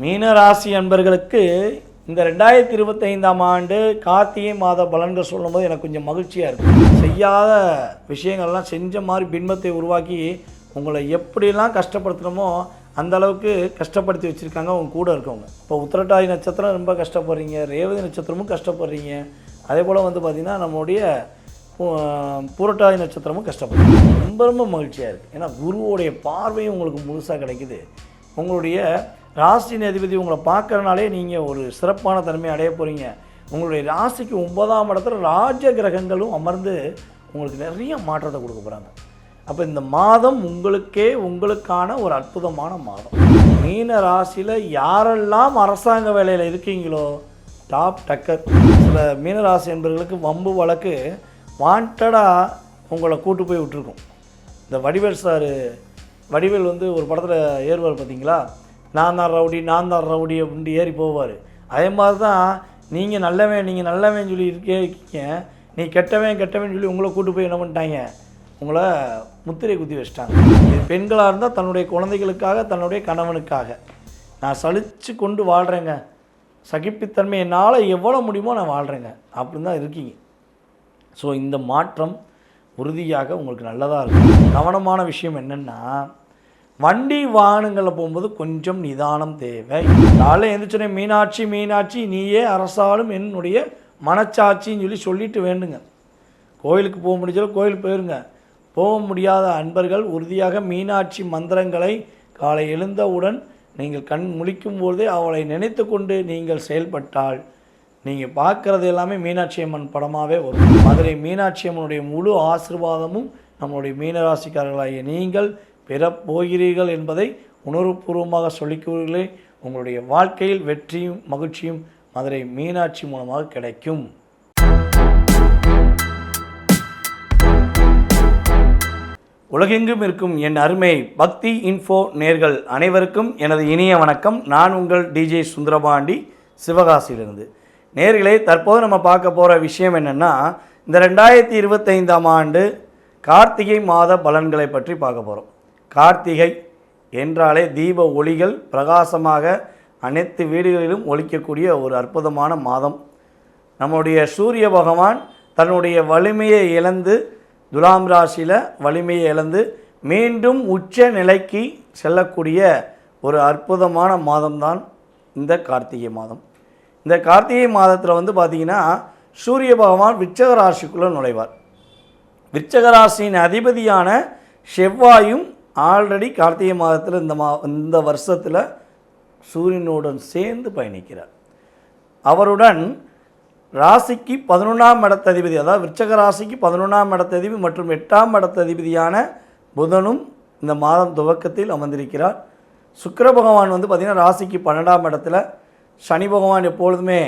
மீனராசி அன்பர்களுக்கு இந்த ரெண்டாயிரத்தி இருபத்தைந்தாம் ஆண்டு கார்த்திகை மாத பலன்கள் சொல்லும்போது எனக்கு கொஞ்சம் மகிழ்ச்சியாக இருக்குது செய்யாத விஷயங்கள்லாம் செஞ்ச மாதிரி பின்பத்தை உருவாக்கி உங்களை எப்படிலாம் கஷ்டப்படுத்தணுமோ அந்த அளவுக்கு கஷ்டப்படுத்தி வச்சுருக்காங்க அவங்க கூட இருக்கவங்க. இப்போ உத்திரட்டாதி நட்சத்திரம் ரொம்ப கஷ்டப்படுறீங்க ரேவதி நட்சத்திரமும் கஷ்டப்படுறீங்க. அதே போல் வந்து பார்த்திங்கன்னா நம்மளுடைய பூ- பூரட்டாதி நட்சத்திரமும் கஷ்டப்படுது. ரொம்ப ரொம்ப மகிழ்ச்சியாக இருக்குது ஏன்னா குருவோடைய பார்வையும் உங்களுக்கு முழுசாக கிடைக்குது. உங்களுடைய ராசியின் அதிபதி உங்களை பார்க்கறனாலே நீங்கள் ஒரு சிறப்பான தன்மையை அடைய போகிறீங்க உங்களுடைய ராசிக்கு ஒன்பதாம் இடத்துல ராஜ கிரகங்களும் அமர்ந்து உங்களுக்கு நிறைய மாற்றத்தை கொடுக்க போகிறாங்க அப்போ இந்த மாதம் உங்களுக்கே உங்களுக்கான ஒரு அற்புதமான மாதம். மீன ராசியில் யாரெல்லாம் அரசாங்க வேலையில் இருக்கீங்களோ டாப் டக்கர் சில மீனராசி என்பவர்களுக்கு வம்பு வழக்கு வாண்டடாக உங்களை கூட்டு போய் விட்டுருக்கும். இந்த வடிவேல் சார் வடிவேல் வந்து ஒரு படத்தில் ஏறுவார் பார்த்தீங்களா நான் தான் ரவுடி நான் தான் ரவுடி அப்படின்ட்டு ஏறி போவார். அதே மாதிரி தான் நீங்கள் நல்லவன் நீங்கள் நல்லவன் சொல்லி இருக்கே இருக்கீங்க. நீ கெட்டவன் கெட்டவன் சொல்லி உங்களை கூட்டு போய் என்ன பண்ணிட்டாங்க? உங்களை முத்திரை குத்தி வச்சிட்டாங்க. பெண்களாக இருந்தால் தன்னுடைய குழந்தைகளுக்காக தன்னுடைய கணவனுக்காக. நான் சலிச்சு கொண்டு வாழ்கிறேங்க சகிப்புத்தன்மை என்னால் எவ்வளோ முடியுமோ நான் வாழ்கிறேங்க அப்படின்னு தான் இருக்கீங்க. ஸோ இந்த மாற்றம் உறுதியாக உங்களுக்கு நல்லதாக இருக்கும். கவனமான விஷயம் என்னென்னா வண்டி வாகனங்களில் போகும்போது கொஞ்சம் நிதானம் தேவை. காலையில் எழுந்திரிச்சோடனே மீனாட்சி மீனாட்சி நீயே அரசாலும் என்னுடைய மனச்சாட்சின்னு சொல்லி சொல்லிட்டு வேண்டுங்க. கோயிலுக்கு போக முடிஞ்சாலும் கோயிலுக்கு போயிருங்க. போக முடியாத அன்பர்கள் உறுதியாக மீனாட்சி மந்திரங்களை காலை எழுந்தவுடன் நீங்கள் கண் முழிக்கும் போதே அவளை நினைத்து கொண்டு நீங்கள் செயல்பட்டால் நீங்கள் பார்க்குறது எல்லாமே மீனாட்சி அம்மன் படமாகவே வரும். மதுரை மீனாட்சி அம்மனுடைய முழு ஆசீர்வாதமும் நம்மளுடைய மீனராசிக்காரர்களாகிய நீங்கள் பெறப்போகிறீர்கள் என்பதை உணர்வுபூர்வமாக சொல்லிக்கிறீர்களே உங்களுடைய வாழ்க்கையில் வெற்றியும் மகிழ்ச்சியும் மதுரை மீனாட்சி மூலமாக கிடைக்கும். உலகெங்கும் இருக்கும் என் அருமை பக்தி இன்ஃபோ நேர்கள் அனைவருக்கும் எனது இனிய வணக்கம். நான் உங்கள் டிஜே சுந்தரபாண்டி சிவகாசியிலிருந்து. நேர்களே தற்போது நம்ம பார்க்க போகிற விஷயம் என்னென்னா இந்த ரெண்டாயிரத்தி இருபத்தைந்தாம் ஆண்டு கார்த்திகை மாத பலன்களை பற்றி பார்க்க போகிறோம் கார்த்திகை என்றாலே தீப ஒளிகள் பிரகாசமாக அனைத்து வீடுகளிலும் ஒழிக்கக்கூடிய ஒரு அற்புதமான மாதம். நம்முடைய சூரிய பகவான் தன்னுடைய வலிமையை இழந்து துலாம் ராசியில் வலிமையை இழந்து மீண்டும் உச்ச நிலைக்கு செல்லக்கூடிய ஒரு அற்புதமான மாதம்தான் இந்த கார்த்திகை மாதம். இந்த கார்த்திகை மாதத்தில் வந்து பார்த்திங்கன்னா சூரிய பகவான் விச்சக ராசிக்குள்ளே நுழைவார். விச்சக ராசியின் அதிபதியான செவ்வாயும் ஆல்ரெடி கார்த்திகை மாதத்தில் இந்த மா இந்த வருஷத்தில் சூரியனுடன் சேர்ந்து பயணிக்கிறார். அவருடன் ராசிக்கு பதினொன்றாம் இடத்ததிபதி அதாவது விருச்சக ராசிக்கு பதினொன்றாம் இடத்ததிபதி மற்றும் எட்டாம் இடத்ததிபதியான புதனும் இந்த மாதம் துவக்கத்தில் அமர்ந்திருக்கிறார். சுக்கர பகவான் வந்து பார்த்திங்கன்னா ராசிக்கு பன்னெண்டாம் இடத்துல சனி பகவான் எப்பொழுதுமே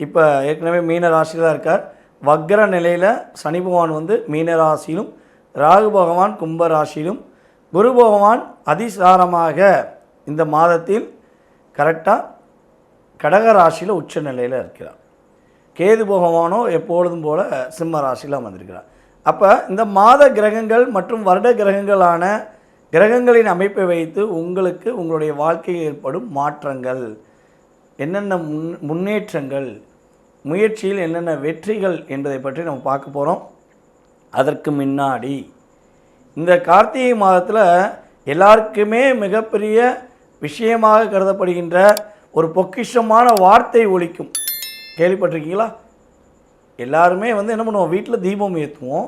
இப்போ ஏற்கனவே மீன ராசியில் தான் இருக்கார். வக்ர நிலையில் சனி பகவான் வந்து மீன ராசியிலும் ராகு பகவான் கும்ப ராசியிலும் குரு பகவான் அதிசாரமாக இந்த மாதத்தில் கரெக்டாக கடக ராசியில் உச்ச நிலையில் இருக்கிறார். கேது பகவானோ எப்பொழுதும் போல சிம்ம ராசியில் அமர்ந்திருக்கிறார். அப்போ இந்த மாத கிரகங்கள் மற்றும் வருட கிரகங்களான கிரகங்களின் அமைப்பை வைத்து உங்களுக்கு உங்களுடைய வாழ்க்கையில் ஏற்படும் மாற்றங்கள் என்னென்ன முன் முன்னேற்றங்கள் முயற்சியில் என்னென்ன வெற்றிகள் என்பதை பற்றி நம்ம பார்க்க போகிறோம் அதற்கு முன்னாடி இந்த கார்த்திகை மாதத்தில் எல்லாருக்குமே மிகப்பெரிய விஷயமாக கருதப்படுகின்ற ஒரு பொக்கிஷமான வார்த்தை ஒழிக்கும் கேள்விப்பட்டிருக்கீங்களா? எல்லாருமே வந்து என்ன பண்ணுவோம்? வீட்டில் தீபம் ஏற்றுவோம்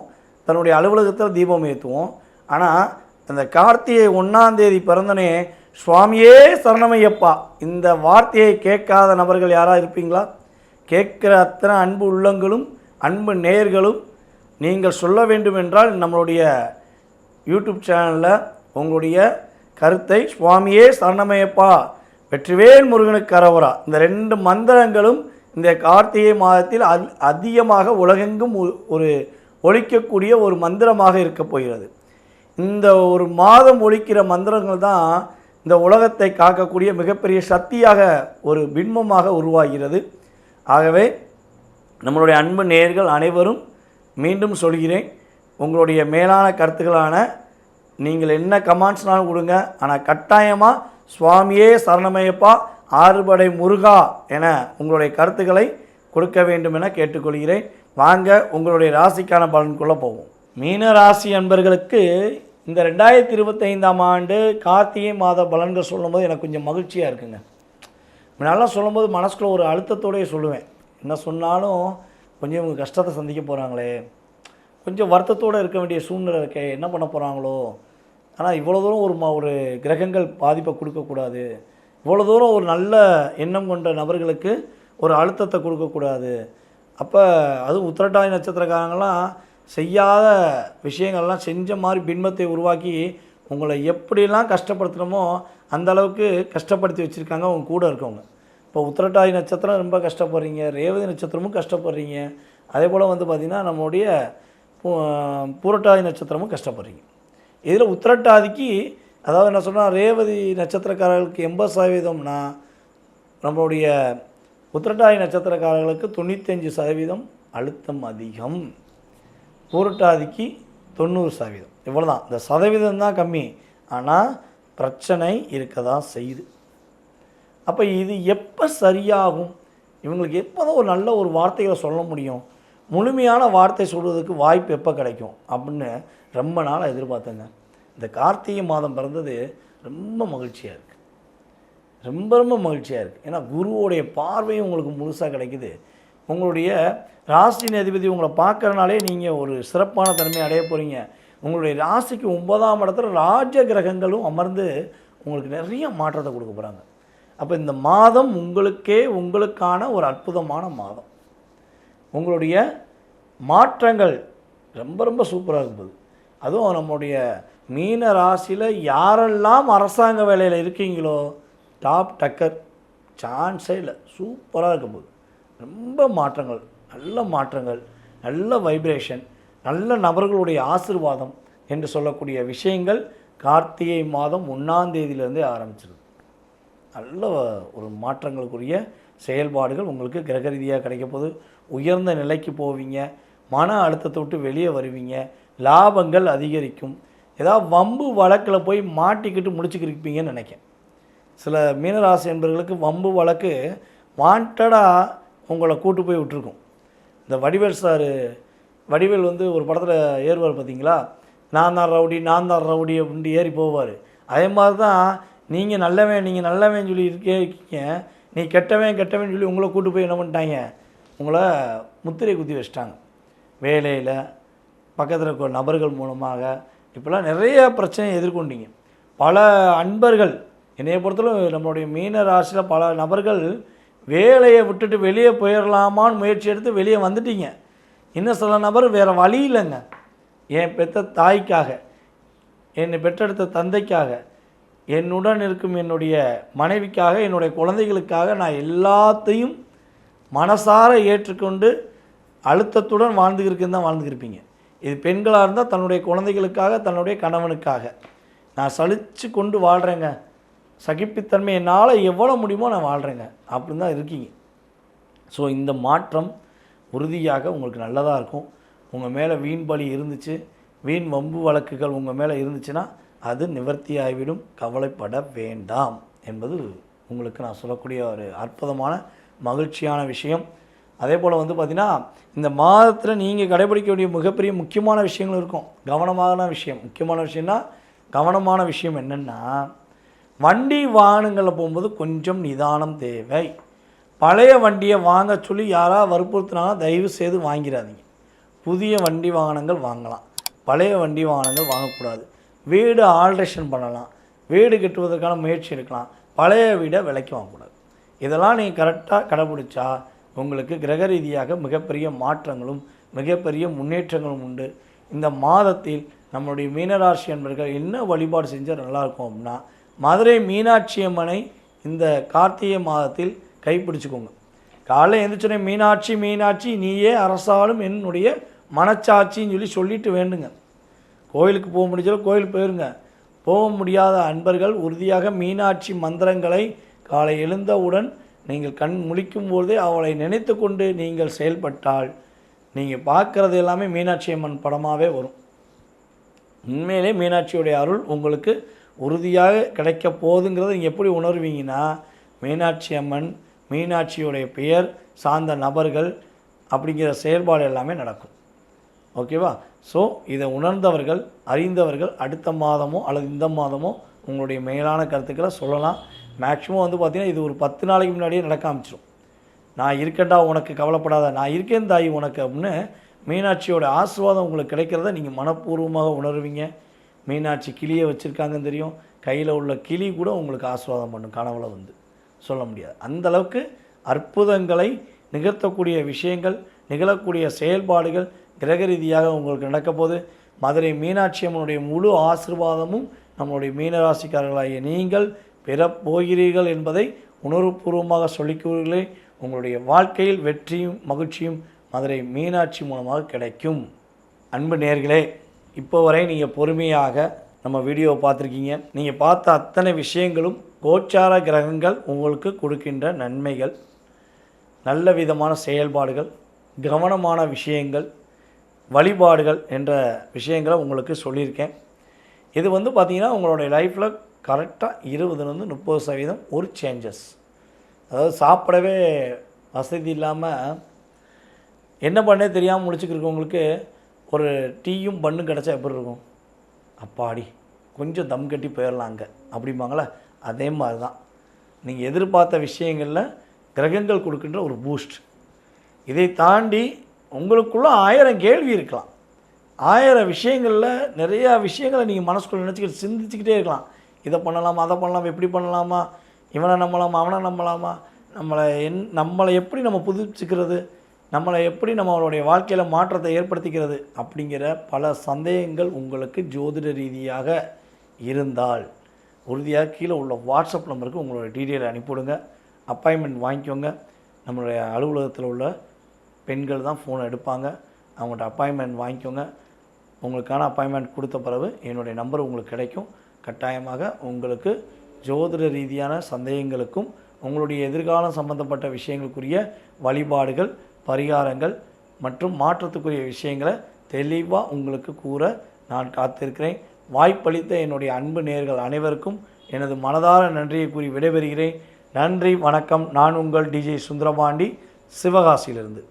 தன்னுடைய அலுவலகத்தில் தீபம் ஏற்றுவோம் ஆனால் அந்த கார்த்திகை ஒன்றாந்தேதி பிறந்தனே சுவாமியே சரணமையப்பா. இந்த வார்த்தையை கேட்காத நபர்கள் யாராக இருப்பீங்களா? கேட்குற அத்தனை அன்பு உள்ளங்களும் அன்பு நேயர்களும் நீங்கள் சொல்ல வேண்டும் என்றால் நம்மளுடைய யூடியூப் சேனலில் உங்களுடைய கருத்தை சுவாமியே சரணமையப்பா வெற்றிவேல் முருகனுக்கு கரவரா. இந்த ரெண்டு மந்திரங்களும் இந்த கார்த்திகை மாதத்தில் அதிகமாக உலகெங்கும் ஒரு ஒழிக்கக்கூடிய ஒரு மந்திரமாக இருக்கப் போகிறது. இந்த ஒரு மாதம் ஒழிக்கிற மந்திரங்கள் தான் இந்த உலகத்தை காக்கக்கூடிய மிகப்பெரிய சக்தியாக ஒரு பின்பமாக உருவாகிறது. ஆகவே நம்மளுடைய அன்பு நேர்கள் அனைவரும் மீண்டும் சொல்கிறேன் உங்களுடைய மேலான கருத்துக்களான நீங்கள் என்ன கமாண்ட்ஸ்னாலும் கொடுங்க. ஆனால் கட்டாயமாக சுவாமியே சரணமையப்பா ஆறுபடை முருகா என உங்களுடைய கருத்துக்களை கொடுக்க வேண்டும் என கேட்டுக்கொள்கிறேன். வாங்க உங்களுடைய ராசிக்கான பலனுக்குள்ளே போவோம். மீன ராசி அன்பர்களுக்கு இந்த ரெண்டாயிரத்தி இருபத்தைந்தாம் ஆண்டு கார்த்திகை மாத பலன்கள் சொல்லும்போது எனக்கு கொஞ்சம் மகிழ்ச்சியாக இருக்குங்க. நல்லா சொல்லும்போது மனசுக்குள்ள ஒரு அழுத்தத்தோடயே சொல்லுவேன். என்ன சொன்னாலும் கொஞ்சம் இவங்க கஷ்டத்தை சந்திக்க போகிறாங்களே கொஞ்சம் வருத்தத்தோடு இருக்க வேண்டிய சூழ்நிலை இருக்கே என்ன பண்ண போகிறாங்களோ ஆனால் இவ்வளோ தூரம் ஒரு ம- ஒரு கிரகங்கள் பாதிப்பை கொடுக்கக்கூடாது இவ்வளோ தூரம் ஒரு நல்ல எண்ணம் கொண்ட நபர்களுக்கு ஒரு அழுத்தத்தை கொடுக்கக்கூடாது அப்போ அதுவும் உத்திரட்டாதி நட்சத்திரக்காரங்களாம் செய்யாத விஷயங்கள்லாம் செஞ்ச மாதிரி பின்பத்தை உருவாக்கி உங்களை எப்படிலாம் கஷ்டப்படுத்தணுமோ அந்த அளவுக்கு கஷ்டப்படுத்தி வச்சுருக்காங்க அவங்க கூட இருக்கவங்க. இப்போ உத்திரட்டாதி நட்சத்திரம் ரொம்ப கஷ்டப்படுறீங்க ரேவதி நட்சத்திரமும் கஷ்டப்படுறீங்க. அதே போல் வந்து பார்த்திங்கன்னா நம்மளுடைய பூரட்டாதி நட்சத்திரமும் கஷ்டப்படுறீங்க. இதில் உத்திரட்டாதிக்கு அதாவது என்ன சொன்னால் ரேவதி நட்சத்திரக்காரர்களுக்கு எண்பது சதவீதம்னா நம்மளுடைய உத்திரட்டாதி நட்சத்திரக்காரர்களுக்கு தொண்ணூத்தஞ்சு சதவீதம் அழுத்தம் அதிகம். பூரட்டாதிக்கு தொண்ணூறு சதவீதம். இவ்வளோ தான் இந்த சதவீதம் தான் கம்மி. ஆனால் பிரச்சனை இருக்க தான் செய்யுது. அப்போ இது எப்போ சரியாகும்? இவங்களுக்கு எப்போ தான் ஒரு நல்ல ஒரு வார்த்தைகளை சொல்ல முடியும். முழுமையான வார்த்தை சொல்வதற்கு வாய்ப்பு எப்போ கிடைக்கும்? அப்படின்னு ரொம்ப நாளாக எதிர்பார்த்தேங்க. இந்த கார்த்திகை மாதம் பிறந்தது ரொம்ப மகிழ்ச்சியாக இருக்குது ரொம்ப ரொம்ப மகிழ்ச்சியாக இருக்குது ஏன்னா குருவோடைய பார்வையும் உங்களுக்கு முழுசாக கிடைக்குது. உங்களுடைய ராசியின் அதிபதி உங்களை பார்க்குறனாலே நீங்கள் ஒரு சிறப்பான தன்மையை அடைய போகிறீங்க உங்களுடைய ராசிக்கு ஒன்பதாம் இடத்துல ராஜ கிரகங்களும் அமர்ந்து உங்களுக்கு நிறைய மாற்றத்தை கொடுக்க போகிறாங்க அப்போ இந்த மாதம் உங்களுக்கே உங்களுக்கான ஒரு அற்புதமான மாதம். உங்களுடைய மாற்றங்கள் ரொம்ப ரொம்ப சூப்பராக இருந்தது. அதுவும் நம்முடைய மீன ராசியில் யாரெல்லாம் அரசாங்க வேலையில் இருக்கீங்களோ டாப் டக்கர் சான்ஸே இல்லை. சூப்பராக இருக்கும் போது ரொம்ப மாற்றங்கள் நல்ல மாற்றங்கள் நல்ல வைப்ரேஷன் நல்ல நபர்களுடைய ஆசிர்வாதம் என்று சொல்லக்கூடிய விஷயங்கள் கார்த்திகை மாதம் ஒன்றாந்தேதியிலேருந்தே ஆரம்பிச்சிருது. நல்ல ஒரு மாற்றங்களுக்குரிய செயல்பாடுகள் உங்களுக்கு கிரக ரீதியாக கிடைக்க போது உயர்ந்த நிலைக்கு போவீங்க. மன அழுத்தத்தை விட்டு வெளியே வருவீங்க. லாபங்கள் அதிகரிக்கும். ஏதாவது வம்பு வழக்கில் போய் மாட்டிக்கிட்டு முடிச்சுக்கிருப்பீங்கன்னு நினைக்கிறேன். சில மீனராசி என்பவர்களுக்கு வம்பு வழக்கு வாண்டடாக உங்களை கூட்டு போய் விட்டுருக்கும். இந்த வடிவேல் சார் வடிவேல் வந்து ஒரு படத்தில் ஏறுவார் பார்த்தீங்களா? நான் தான் ரவுடி நான் தான் ரவுடி அப்படின்ட்டு ஏறி போவார். அதே மாதிரி தான் நீங்கள் நல்லவன் நீங்கள் நல்லவன் சொல்லி இருக்கே இருக்கீங்க. நீ கெட்டவன் கெட்டவன் சொல்லி உங்களை கூட்டு போய் என்ன பண்ணிட்டாங்க? உங்களை முத்திரை குத்தி வச்சிட்டாங்க. வேலையில் பக்கத்தில் இருக்கிற நபர்கள் மூலமாக இப்போல்லாம் நிறைய பிரச்சனையை எதிர்கொண்டீங்க. பல அன்பர்கள் என்னைய பொறுத்தளவு நம்மளுடைய மீன ராசியில் பல நபர்கள் வேலையை விட்டுட்டு வெளியே போயிடலாமான்னு முயற்சி எடுத்து வெளியே வந்துட்டீங்க. இன்னும் சில நபர் வேறு வழி இல்லைங்க. என் பெற்ற தாய்க்காக என்னை பெற்றெடுத்த தந்தைக்காக என்னுடன் இருக்கும் என்னுடைய மனைவிக்காக என்னுடைய குழந்தைகளுக்காக நான் எல்லாத்தையும் மனசார ஏற்றுக்கொண்டு அழுத்தத்துடன் வாழ்ந்துக்கிருக்குன்னு தான் வாழ்ந்துக்கிருப்பீங்க இது பெண்களாக இருந்தால் தன்னுடைய குழந்தைகளுக்காக தன்னுடைய கணவனுக்காக. நான் சலித்து கொண்டு வாழ்கிறேங்க சகிப்புத்தன்மை என்னால் எவ்வளோ முடியுமோ நான் வாழ்கிறேங்க அப்படின்னு தான் இருக்கீங்க. ஸோ இந்த மாற்றம் உறுதியாக உங்களுக்கு நல்லதாக இருக்கும். உங்கள் மேலே வீண் பலி இருந்துச்சு. வீண் வம்பு வழக்குகள் உங்கள் மேலே இருந்துச்சுன்னா அது நிவர்த்தியாகிவிடும். கவலைப்பட வேண்டாம் என்பது உங்களுக்கு நான் சொல்லக்கூடிய ஒரு அற்புதமான மகிழ்ச்சியான விஷயம். அதே போல் வந்து பார்த்திங்கன்னா இந்த மாதத்தில் நீங்கள் கடைபிடிக்க வேண்டிய மிகப்பெரிய முக்கியமான விஷயங்கள் இருக்கும். கவனமான விஷயம். முக்கியமான விஷயம்னா கவனமான விஷயம் என்னென்னா வண்டி வாகனங்களில் போகும்போது கொஞ்சம் நிதானம் தேவை. பழைய வண்டியை வாங்க சொல்லி யாராவது வற்புறுத்தினாலும் தயவு செய்து வாங்கிடாதீங்க. புதிய வண்டி வாகனங்கள் வாங்கலாம். பழைய வண்டி வாகனங்கள் வாங்கக்கூடாது. வீடு ஆல்ட்ரேஷன் பண்ணலாம். வீடு கட்டுவதற்கான முயற்சி எடுக்கலாம். பழைய வீடை விலைக்கு வாங்கக்கூடாது. இதெல்லாம் நீங்கள் கரெக்டாக கடைபிடிச்சா உங்களுக்கு கிரக ரீதியாக மிகப்பெரிய மாற்றங்களும் மிகப்பெரிய முன்னேற்றங்களும் உண்டு. இந்த மாதத்தில் நம்மளுடைய மீனராசி என்பர்கள் என்ன வழிபாடு செஞ்சால் நல்லாயிருக்கும் அப்படின்னா மதுரை மீனாட்சி அம்மனை இந்த கார்த்திகை மாதத்தில் கைப்பிடிச்சிக்கோங்க. காலையில் எழுந்திரிச்சோடனே மீனாட்சி மீனாட்சி நீயே அரசாலும் என்னுடைய மனச்சாட்சின்னு சொல்லி சொல்லிட்டு வேண்டுங்க. கோயிலுக்கு போக முடிஞ்சாலும் கோயிலுக்கு போயிருங்க. போக முடியாத அன்பர்கள் உறுதியாக மீனாட்சி மந்திரங்களை காலை எழுந்தவுடன் நீங்கள் கண் முழிக்கும் போதே அவளை நினைத்து கொண்டு நீங்கள் செயல்பட்டால் நீங்கள் பார்க்குறது எல்லாமே மீனாட்சி அம்மன் படமாகவே வரும். உண்மையிலே மீனாட்சியுடைய அருள் உங்களுக்கு உறுதியாக கிடைக்க போகுதுங்கிறத நீங்கள் எப்படி உணர்வீங்கன்னா மீனாட்சி அம்மன் மீனாட்சியுடைய பெயர் சார்ந்த நபர்கள் அப்படிங்கிற செயல்பாடு எல்லாமே நடக்கும். ஓகேவா? ஸோ இதை உணர்ந்தவர்கள் அறிந்தவர்கள் அடுத்த மாதமோ அல்லது இந்த மாதமோ உங்களுடைய மேலான கருத்துக்களை சொல்லலாம். மேக்ஸிமம் வந்து பார்த்திங்கன்னா இது ஒரு பத்து நாளைக்கு முன்னாடியே நடக்க ஆரம்பிச்சிடும் நான் இருக்கேன்டா உனக்கு கவலைப்படாத நான் இருக்கேன் தாய் உனக்கு அப்படின்னு மீனாட்சியோட ஆசீர்வாதம் உங்களுக்கு கிடைக்கிறத நீங்கள் மனப்பூர்வமாக உணர்வீங்க. மீனாட்சி கிளியை வச்சுருக்காங்கன்னு தெரியும். கையில் உள்ள கிளி கூட உங்களுக்கு ஆசீர்வாதம் பண்ணும். கனவுல வந்து. சொல்ல முடியாது. அந்த அளவுக்கு அற்புதங்களை நிகழ்த்தக்கூடிய விஷயங்கள் நிகழக்கூடிய செயல்பாடுகள் கிரக ரீதியாக உங்களுக்கு நடக்கப்போது மதுரை மீனாட்சி அம்மனுடைய முழு ஆசிர்வாதமும் நம்மளுடைய மீனராசிக்காரர்களாகிய நீங்கள் பெறப்போகிறீர்கள் என்பதை உணர்வுபூர்வமாக சொல்லிக்கூறுகளே உங்களுடைய வாழ்க்கையில் வெற்றியும் மகிழ்ச்சியும் மதுரை மீனாட்சி மூலமாக கிடைக்கும். அன்பு நேர்களே இப்போ வரை நீங்கள் பொறுமையாக நம்ம வீடியோவை பார்த்துருக்கீங்க. நீங்கள் பார்த்த அத்தனை விஷயங்களும் கோச்சார கிரகங்கள் உங்களுக்கு கொடுக்கின்ற நன்மைகள் நல்ல விதமான செயல்பாடுகள் கவனமான விஷயங்கள் வழிபாடுகள் என்ற விஷயங்களை உங்களுக்கு சொல்லியிருக்கேன். இது வந்து பார்த்திங்கன்னா உங்களுடைய லைஃப்பில் கரெக்டாக இருபதுலேருந்து முப்பது சதவீதம் ஒரு சேஞ்சஸ் அதாவது சாப்பிடவே வசதி இல்லாமல் என்ன பண்ணே தெரியாமல் முடிச்சுக்கிருக்கவங்களுக்கு ஒரு டீயும் பண்ணும் கிடச்சா எப்படி இருக்கும்? அப்பாடி கொஞ்சம் தம் கட்டி போயிடலாம் அங்கே அப்படிம்பாங்களே அதே மாதிரி தான் நீங்கள் எதிர்பார்த்த விஷயங்களில் கிரகங்கள் கொடுக்கின்ற ஒரு பூஸ்ட் இதை தாண்டி உங்களுக்குள்ளே ஆயிரம் கேள்வி இருக்கலாம். ஆயிரம் விஷயங்களில் நிறையா விஷயங்களை நீங்கள் மனசுக்குள்ளே நினச்சிக்கிட்டு சிந்திச்சுக்கிட்டே இருக்கலாம். இதை பண்ணலாமா அதை பண்ணலாமா எப்படி பண்ணலாமா இவனை நம்பலாமா அவனை நம்பலாமா நம்மளை என் நம்மளை எப்படி நம்ம புதுப்பிச்சுக்கிறது நம்மளை எப்படி நம்மளுடைய வாழ்க்கையில் மாற்றத்தை ஏற்படுத்திக்கிறது அப்படிங்கிற பல சந்தேகங்கள் உங்களுக்கு ஜோதிட ரீதியாக இருந்தால் உறுதியாக கீழே உள்ள வாட்ஸ்அப் நம்பருக்கு உங்களோட டீட்டெயில் அனுப்பிவிடுங்க. அப்பாயின்மெண்ட் வாங்கிக்கோங்க. நம்மளுடைய அலுவலகத்தில் உள்ள பெண்கள் தான் ஃபோன் எடுப்பாங்க. அவங்கள்ட்ட அப்பாயின்மெண்ட் வாங்கிக்கோங்க. உங்களுக்கான அப்பாயின்மெண்ட் கொடுத்த பிறகு என்னுடைய நம்பர் உங்களுக்கு கிடைக்கும். கட்டாயமாக உங்களுக்கு ஜோதிட ரீதியான சந்தேகங்களுக்கும் உங்களுடைய எதிர்காலம் சம்பந்தப்பட்ட விஷயங்களுக்குரிய வழிபாடுகள் பரிகாரங்கள் மற்றும் மாற்றத்துக்குரிய விஷயங்களை தெளிவாக உங்களுக்கு கூற நான் காத்திருக்கிறேன். வாய்ப்பளித்த என்னுடைய அன்பு நேர்கள் அனைவருக்கும் எனது மனதார நன்றியை கூறி விடைபெறுகிறேன். நன்றி வணக்கம். நான் உங்கள் டிஜே சுந்தரபாண்டி சிவகாசியிலிருந்து.